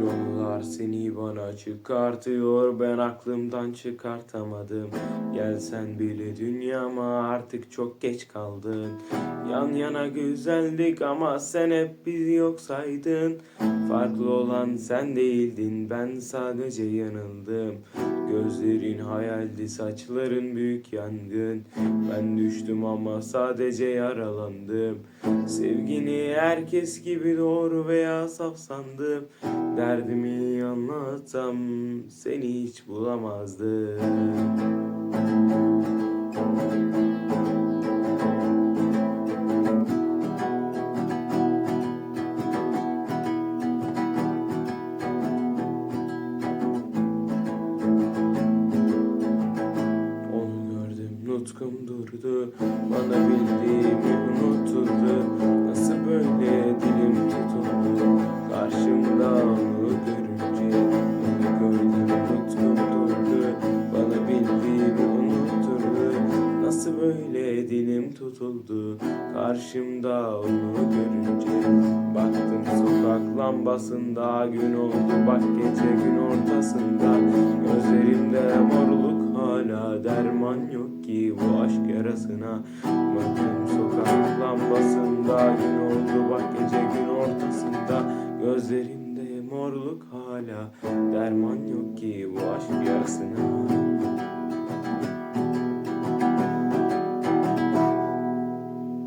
Yollar seni bana çıkartıyor. Ben aklımdan çıkartamadım. Gelsen bile dünyama artık çok geç kaldın. Yan yana güzeldik ama sen hep bizi yok saydın Farklı olan sen değildin ben sadece yanıldım. Gözlerin hayaldi saçların büyük yangın. Ben düştüm ama sadece yaralandım. Sevgini herkes gibi doğru veya saf sandım. Derdimi anlatsam seni hiç bulamazdım gördüm nutkum durdu Bana bildiğimi unutturdu Nasıl böyle dilim tutuldu? Karşımda onu görünce Onu gördüm nutkum durdu Bana bildiğimi unutturdu Nasıl böyle dilim tutuldu? Karşımda onu görünce Baktım sokak lambasında Gün oldu. Bak gece gün ortasında Gözlerimde ki bu aşk yarasına. Baktım sokak lambasında Gün oldu bak gece gün ortasında. Gözlerimde morluk hala derman yok ki bu aşk yarasına